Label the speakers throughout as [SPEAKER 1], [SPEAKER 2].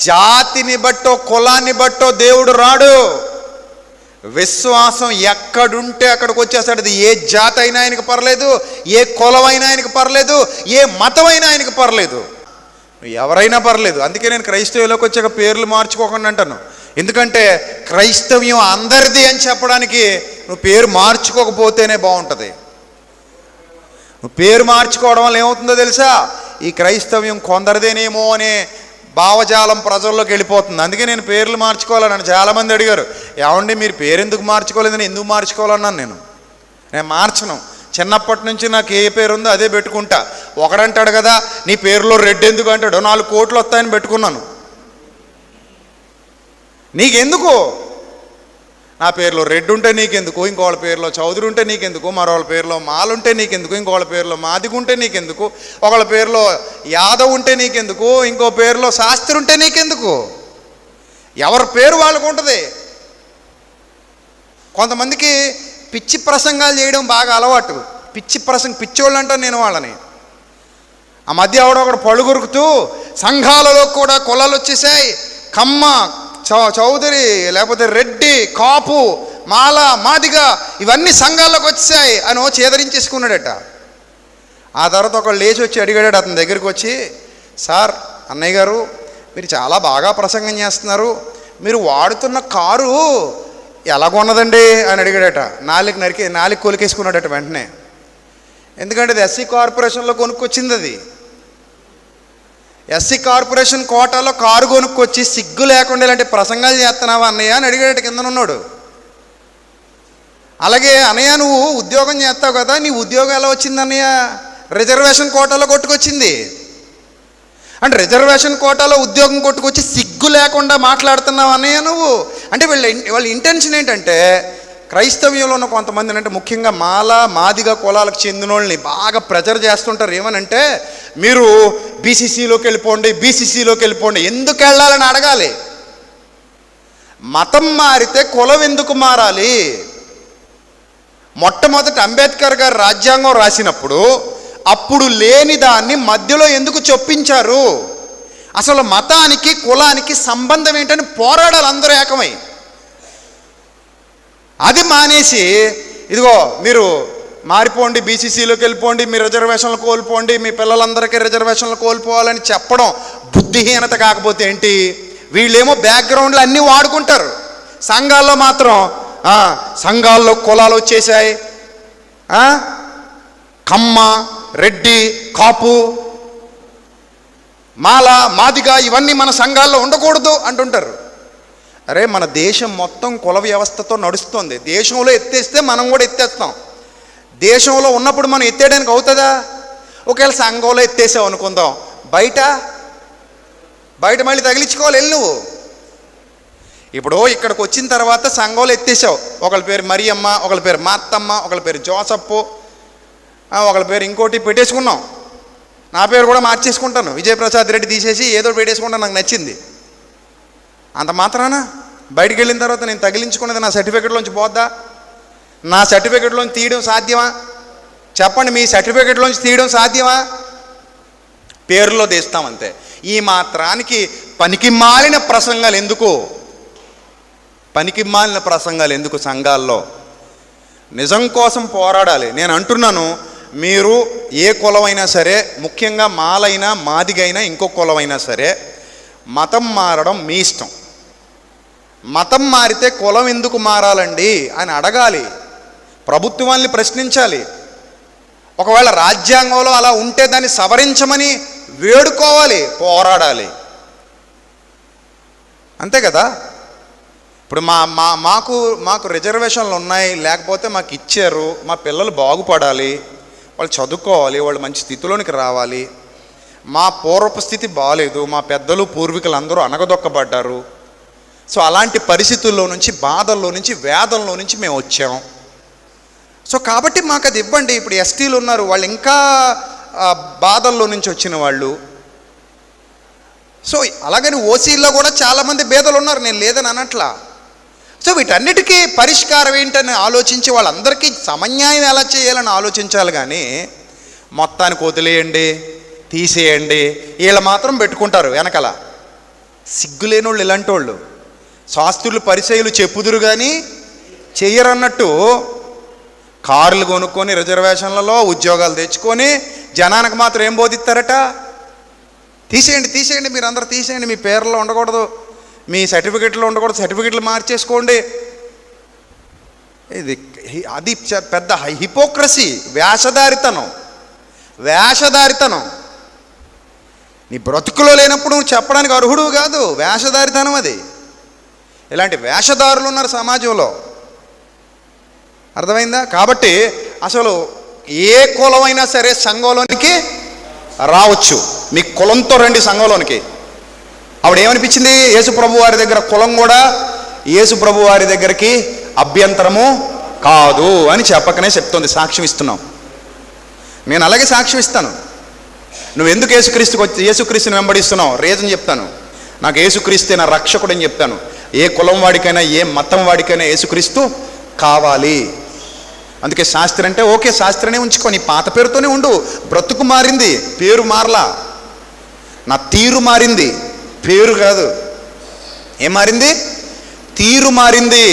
[SPEAKER 1] జాతిని బట్టో కులాన్ని బట్టో దేవుడు రాడు. విశ్వాసం ఎక్కడుంటే అక్కడికి వచ్చేస్తాడు. అది ఏ జాతి అయినా ఆయనకి పర్లేదు ఏ కులమైనా ఆయనకు ఆయనకి పర్లేదు ఏ మతం అయినా ఆయనకి పర్లేదు. ఎవరైనా పర్లేదు. అందుకే నేను క్రైస్తవులోకి వచ్చాక పేర్లు మార్చుకోకుండా అంటాను. ఎందుకంటే క్రైస్తవ్యం అందరిది అని చెప్పడానికి నువ్వు పేరు మార్చుకోకపోతేనే బాగుంటుంది. నువ్వు పేరు మార్చుకోవడం వల్ల ఏమవుతుందో తెలుసా? ఈ క్రైస్తవ్యం కొందరిదేనేమో అనే భావజాలం ప్రజల్లోకి వెళ్ళిపోతుంది. అందుకే నేను పేర్లు మార్చుకోవాలని చాలామంది అడిగారు. ఏమండి మీరు పేరు ఎందుకు మార్చుకోలేదని ఎందుకు మార్చుకోవాలన్నాను నేను. నేను మార్చను. చిన్నప్పటి నుంచి నాకు ఏ పేరు ఉందో అదే పెట్టుకుంటా. ఒకడంటాడు కదా నీ పేరులో రెడ్ ఎందుకు? అంటాడు. నాలుగు కోట్లు వస్తాయని పెట్టుకున్నాను. నీకెందుకు? నా పేరులో రెడ్ ఉంటే నీకెందుకు? ఇంకోళ్ళ పేరులో చౌదరి ఉంటే నీకెందుకు? మరోళ్ళ పేరులో మాలుంటే నీకెందుకు? ఇంకోళ్ళ పేరులో మాదిగు ఉంటే నీకెందుకు? ఒకళ్ళ పేరులో యాదవ్ ఉంటే నీకెందుకు? ఇంకో పేరులో శాస్త్రి ఉంటే నీకెందుకు? ఎవరి పేరు వాళ్ళకు ఉంటుంది? కొంతమందికి పిచ్చి ప్రసంగాలు చేయడం బాగా అలవాటు. పిచ్చి ప్రసంగ పిచ్చోళ్ళు అంటాను నేను వాళ్ళని. ఆ మధ్య ఆవిడ ఒకడు పళ్ళు కొరుకుతూ సంఘాలలో కూడా కులాలు వచ్చేసాయి. కమ్మ చౌ చౌదరి లేకపోతే రెడ్డి కాపు మాల మాదిగ ఇవన్నీ సంఘాల్లోకి వచ్చాయి అని ఓ చేదరించేసుకున్నాడట. ఆ తర్వాత ఒకళ్ళు లేచి వచ్చి అడిగాడు అతని దగ్గరికి వచ్చి సార్ అన్నయ్య గారు మీరు చాలా బాగా ప్రసంగం చేస్తున్నారు. మీరు వాడుతున్న కారు ఎలాగొన్నదండి అని అడిగాడట. నాలుగు నరికి నాలుగు కొలికేసుకున్నాడట వెంటనే. ఎందుకంటే అది ఎస్సీ కార్పొరేషన్లో కొనుక్కొచ్చింది అది. ఎస్సీ కార్పొరేషన్ కోటాలో కారు కొనుక్కొచ్చి సిగ్గు లేకుండా ఇలాంటి ప్రసంగాలు చేస్తున్నావా అన్నయ్య అని అడిగాడట కింద ఉన్నాడు అలాగే అన్నయ్య నువ్వు ఉద్యోగం చేస్తావు కదా నీ ఉద్యోగం ఎలా వచ్చింది అన్నయ్య? రిజర్వేషన్ కోటాలో కొట్టుకొచ్చింది. అంటే రిజర్వేషన్ కోటాలో ఉద్యోగం కొట్టుకొచ్చి సిగ్గు లేకుండా మాట్లాడుతున్నావు అన్నయ్య నువ్వు? అంటే వీళ్ళ వాళ్ళ ఇంటెన్షన్ ఏంటంటే క్రైస్తవ్యంలో ఉన్న కొంతమంది అంటే ముఖ్యంగా మాల మాదిగ కులాలకు చెందిన వాళ్ళని బాగా ప్రెజర్ చేస్తుంటారు. ఏమనంటే మీరు బీసీసీలోకి వెళ్ళిపోండి బీసీసీలోకి వెళ్ళిపోండి. ఎందుకు వెళ్ళాలని అడగాలి? మతం మారితే కులం ఎందుకు మారాలి? మొట్టమొదటి అంబేద్కర్ గారు రాజ్యాంగం రాసినప్పుడు అప్పుడు లేని దాన్ని మధ్యలో ఎందుకు చొప్పించారు? అసలు మతానికి కులానికి సంబంధం ఏంటని పోరాడాలి అందరూ ఏకమై. అది మానేసి ఇదిగో మీరు మారిపోండి బీసీసీలోకి వెళ్ళిపోండి మీ రిజర్వేషన్లు కోల్పోండి మీ పిల్లలందరికీ రిజర్వేషన్లు కోల్పోవాలని చెప్పడం బుద్ధిహీనత కాకపోతే ఏంటి? వీళ్ళేమో బ్యాక్గ్రౌండ్లు అన్నీ వాడుకుంటారు. సంఘాల్లో మాత్రం సంఘాల్లో కులాలు వచ్చేసాయి. కమ్మ రెడ్డి కాపు మాల మాదిగ ఇవన్నీ మన సంఘాల్లో ఉండకూడదు అంటుంటారు. అరే మన దేశం మొత్తం కుల వ్యవస్థతో నడుస్తుంది. దేశంలో ఎత్తేస్తే మనం కూడా ఎత్తేస్తాం. దేశంలో ఉన్నప్పుడు మనం ఎత్తేయడానికి అవుతుందా? ఒకవేళ సంఘంలో ఎత్తేసావు అనుకుందాం. బయట? బయట మళ్ళీ తగిలించుకోవాలి వెళ్ళి నువ్వు. ఇప్పుడు ఇక్కడికి వచ్చిన తర్వాత సంఘంలో ఎత్తేసావు. ఒకళ్ళ పేరు మరియమ్మ ఒకళ్ళ పేరు మాత్తమ్మ ఒకళ్ళ పేరు జోసప్పు ఒకళ్ళ పేరు ఇంకోటి పెట్టేసుకున్నాం. నా పేరు కూడా మార్చేసుకుంటాను. విజయప్రసాద్ రెడ్డి తీసేసి ఏదో పెట్టేసుకుంటాను నాకు నచ్చింది. అంత మాత్రాన? బయటికి వెళ్ళిన తర్వాత నేను తగిలించుకున్నది నా సర్టిఫికెట్లోంచి పోద్దా? నా సర్టిఫికెట్లోంచి తీయడం సాధ్యమా? చెప్పండి మీ సర్టిఫికెట్లోంచి తీయడం సాధ్యమా? పేరులో తీస్తామంతే ఈ మాత్రానికి పనికి మాలిన ప్రసంగాలు ఎందుకు? పనికి మాలిన ప్రసంగాలు ఎందుకు సంఘాల్లో? నిజం కోసం పోరాడాలి. నేను అంటున్నాను మీరు ఏ కులమైనా సరే ముఖ్యంగా మాలైనా మాదిగైనా ఇంకో కులమైనా సరే మతం మారడం మీ ఇష్టం. మతం మారితే కులం ఎందుకు మారాలండి అని అడగాలి. ప్రభుత్వాన్ని ప్రశ్నించాలి. ఒకవేళ రాజ్యాంగంలో అలా ఉంటే దాన్ని సవరించమని వేడుకోవాలి పోరాడాలి. అంతే కదా? ఇప్పుడు మా మా మాకు మాకు రిజర్వేషన్లు ఉన్నాయి లేకపోతే మాకు ఇచ్చారు మా పిల్లలు బాగుపడాలి వాళ్ళు చదువుకోవాలి వాళ్ళు మంచి స్థితిలోనికి రావాలి. మా పూర్వపు స్థితి బాగాలేదు మా పెద్దలు పూర్వీకులు అందరూ అనగదొక్కబడ్డారు సో అలాంటి పరిస్థితుల్లో నుంచి బాధల్లో నుంచి వేదల్లో నుంచి మేము వచ్చాం. సో కాబట్టి మాకు అది ఇవ్వండి. ఇప్పుడు ఎస్టీలు ఉన్నారు వాళ్ళు ఇంకా బాధల్లో నుంచి వచ్చిన వాళ్ళు. సో అలాగని ఓసీల్లో కూడా చాలామంది భేదలు ఉన్నారు నేను లేదని అనట్లా. సో వీటన్నిటికీ పరిష్కారం ఏంటని ఆలోచించి వాళ్ళందరికీ సమన్యాయం ఎలా చేయాలని ఆలోచించాలి కానీ మొత్తానికి వదిలేయండి తీసేయండి. వీళ్ళు మాత్రం పెట్టుకుంటారు వెనకల. సిగ్గులేని వాళ్ళు ఇలాంటి వాళ్ళు శాస్త్రులు పరిచయలు చెప్పుదురు కానీ చెయ్యరన్నట్టు కార్లు కొనుక్కొని రిజర్వేషన్లలో ఉద్యోగాలు తెచ్చుకొని జనానికి మాత్రం ఏం బోధిస్తారట? తీసేయండి తీసేయండి మీరు అందరు తీసేయండి మీ పేర్లో ఉండకూడదు మీ సర్టిఫికెట్లో ఉండకూడదు సర్టిఫికెట్లు మార్చేసుకోండి. ఇది అది చ- పెద్ద హిపోక్రసీ వేషధారితనం వేషధారితనం నీ బ్రతుకులో లేనప్పుడు నువ్వు చెప్పడానికి అర్హుడు కాదు వేషధారితనం అది. ఇలాంటి వేషధారులు ఉన్నారు సమాజంలో. అర్థమైందా? కాబట్టి అసలు ఏ కులమైనా సరే సంఘంలోనికి రావచ్చు. మీ కులంతో రండి సంఘంలోనికి. ఆవిడ ఏమనిపించింది యేసు ప్రభు వారి దగ్గర కులం కూడా యేసు ప్రభు వారి దగ్గరికి అభ్యంతరము కాదు అని చెప్పకనే చెప్తోంది. సాక్ష్యం ఇస్తున్నాం. నేను అలాగే సాక్ష్యం ఇస్తాను. నువ్వు ఎందుకు యేసుక్రీస్తుకి వచ్చి యేసుక్రీస్తుని వెంబడిస్తున్నావు? రీజన్ చెప్తాను. నాకు యేసుక్రీస్తే నా రక్షకుడు అని చెప్తాను. ఏ కులం వాడికైనా ఏ మతం వాడికైనా యేసుక్రీస్తు కావాలి. అందుకే శాస్త్రి అంటే ఓకే శాస్త్రినే ఉంచుకొని పాత పేరుతోనే ఉండు. బ్రతుకు మారింది పేరు మారలా. నా తీరు మారింది పేరు కాదు. ఏం మారింది? తీరు మారింది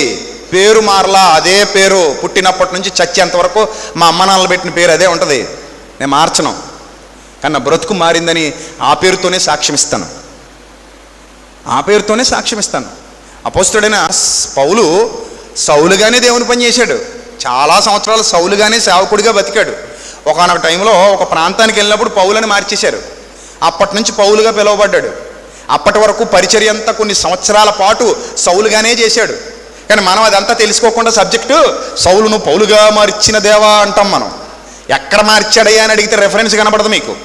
[SPEAKER 1] పేరు మారలా అదే పేరు. పుట్టినప్పటి నుంచి చచ్చేంత వరకు మా అమ్మ నాన్నలు పెట్టిన పేరు అదే ఉంటుంది. నేను మార్చను. కానీ బ్రతుకు మారిందని ఆ పేరుతోనే సాక్ష్యం ఇస్తాను ఆ పేరుతోనే సాక్ష్యం ఇస్తాను అపోస్తుడైన పౌలు సౌలుగానే దేవుని పని చేశాడు. చాలా సంవత్సరాలు సౌలుగానే సేవకుడిగా బతికాడు. ఒకనొక టైంలో ఒక ప్రాంతానికి వెళ్ళినప్పుడు పౌలని మార్చేశారు. అప్పటి నుంచి పౌలుగా పిలువబడ్డాడు. అప్పటి వరకు పరిచర్య అంతా కొన్ని సంవత్సరాల పాటు సౌలుగానే చేశాడు. కానీ మనం అదంతా తెలుసుకోకుండా సబ్జెక్టు సౌలును పౌలుగా మార్చిన దేవా అంటాం మనం. ఎక్కడ మార్చాడయ్యా అని అడిగితే రెఫరెన్స్ కనపడదు మీకు.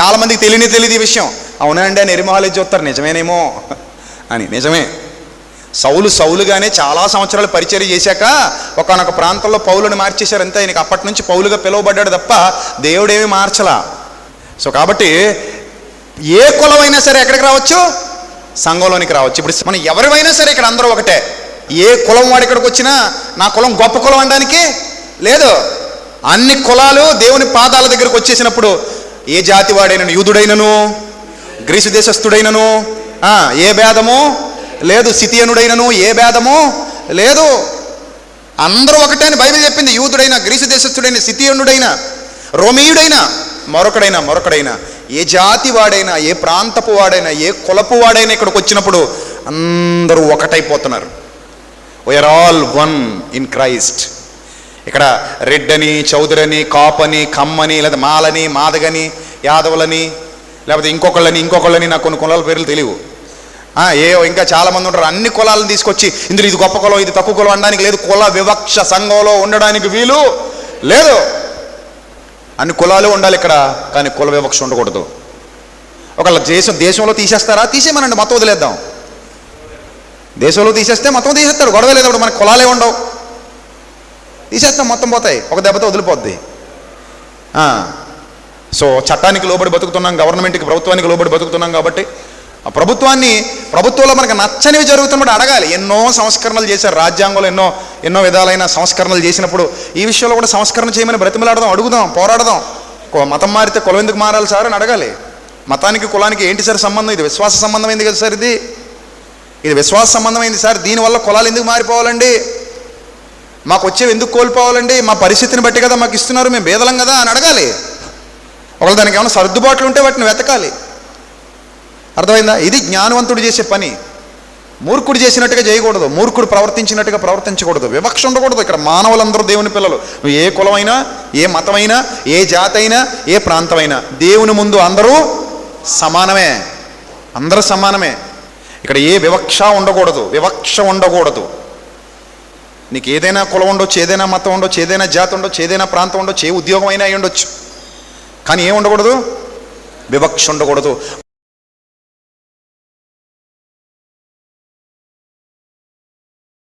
[SPEAKER 1] చాలామందికి తెలియని తెలియదు ఈ విషయం అవునండి అని ఎరిమహాలు చూస్తారు నిజమేనేమో అని. నిజమే. సౌలు సౌలుగానే చాలా సంవత్సరాలు పరిచయం చేశాక ఒకనొక ప్రాంతంలో పౌలుని మార్చేశారు. అంతే ఆయనకి అప్పటి నుంచి పౌలుగా పిలువబడ్డాడు తప్ప దేవుడేమి మార్చలా. సో కాబట్టి ఏ కులమైనా సరే ఎక్కడికి రావచ్చు? సంఘంలోనికి రావచ్చు. ఇప్పుడు మనం ఎవరివైనా సరే ఇక్కడ అందరూ ఒకటే. ఏ కులం వాడు ఇక్కడికి వచ్చినా నా కులం గొప్ప కులం అనడానికి లేదు. అన్ని కులాలు దేవుని పాదాల దగ్గరకు వచ్చేసినప్పుడు ఏ జాతి వాడైనను యూదుడైనను? గ్రీసు దేశస్థుడైనను? ఏ భేదము? లేదు సితియనుడైనను ఏ భేదము? లేదు. అందరూ ఒకటే అని బైబిల్ చెప్పింది. యూదుడైన గ్రీసు దేశస్థుడైన సితియనుడైనా రోమీయుడైనా మరొకడైనా మరొకడైనా ఏ జాతి వాడైనా ఏ ప్రాంతపు వాడైనా ఏ కులపు వాడైనా ఇక్కడికి వచ్చినప్పుడు అందరూ ఒకటైపోతున్నారు. We are all one in Christ ఇక్కడ రెడ్డని చౌదరని కాపని కమ్మని లేదా మాలని మాదగని యాదవులని లేకపోతే ఇంకొకళ్ళని ఇంకొకళ్ళని నాకు కొన్ని కులాల పేర్లు తెలియవు. ఏ ఇంకా చాలా మంది ఉంటారు. అన్ని కులాలను తీసుకొచ్చి ఇందులో ఇది గొప్ప కులం ఇది తక్కువ కులం అనడానికి లేదు. కుల వివక్ష సంఘంలో ఉండడానికి వీలు లేదు. అన్ని కులాలు ఉండాలి ఇక్కడ కానీ కుల వివక్ష ఉండకూడదు. ఒకళ్ళ దేశం దేశంలో తీసేస్తారా? తీసేమనండి మొత్తం వదిలేద్దాం. దేశంలో తీసేస్తే మొత్తం తీసేస్తారు. గొడవ లేదు అప్పుడు మనకు కులాలే ఉండవు. తీసేస్తాం మొత్తం పోతాయి. ఒక దెబ్బతో వదిలిపోద్ది. సో చట్టానికి లోబడి బతుకుతున్నాం గవర్నమెంట్కి ప్రభుత్వానికి లోబడి బతుకుతున్నాం కాబట్టి ఆ ప్రభుత్వాన్ని ప్రభుత్వంలో మనకు నచ్చనివి జరుగుతున్నప్పుడు అడగాలి. ఎన్నో సంస్కరణలు చేశారు రాజ్యాంగంలో ఎన్నో ఎన్నో విధాలైన సంస్కరణలు చేసినప్పుడు. ఈ విషయంలో కూడా సంస్కరణ చేయమని బ్రతిమలాడదాం అడుగుదాం పోరాడదాం. కో- మతం మారితే కులం ఎందుకు మారాలి సార్ అని అడగాలి. మతానికి కులానికి ఏంటి సార్ సంబంధం? ఇది విశ్వాస సంబంధమైంది కదా సార్ ఇది? ఇది విశ్వాస సంబంధమైంది సార్? దీనివల్ల కులాలు ఎందుకు మారిపోవాలండి? మాకు వచ్చేవి ఎందుకు కోల్పోవాలండి? మా పరిస్థితిని బట్టి కదా మాకు ఇస్తున్నారు మేము బేదలం కదా అని అడగాలి. ఒకవేళ దానికి ఏమైనా సర్దుబాట్లు ఉంటే వాటిని వెతకాలి. అర్థమైందా? ఇది జ్ఞానవంతుడు చేసే పని. మూర్ఖుడు చేసినట్టుగా చేయకూడదు. మూర్ఖుడు ప్రవర్తించినట్టుగా ప్రవర్తించకూడదు. వివక్ష ఉండకూడదు. ఇక్కడ మానవులందరూ దేవుని పిల్లలు. నువ్వు ఏ కులమైనా ఏ మతమైనా ఏ జాతి అయినా ఏ ప్రాంతమైనా దేవుని ముందు అందరూ సమానమే. అందరూ సమానమే. ఇక్కడ ఏ వివక్ష ఉండకూడదు. వివక్ష ఉండకూడదు. నీకు ఏదైనా కులం ఉండొచ్చు ఏదైనా మతం ఉండొచ్చు ఏదైనా జాతి ఉండొచ్చు ఏదైనా ప్రాంతం ఉండొచ్చు ఏ ఉద్యోగం అయినా అయి ఉండొచ్చు. కానీ ఏం ఉండకూడదు? వివక్ష ఉండకూడదు.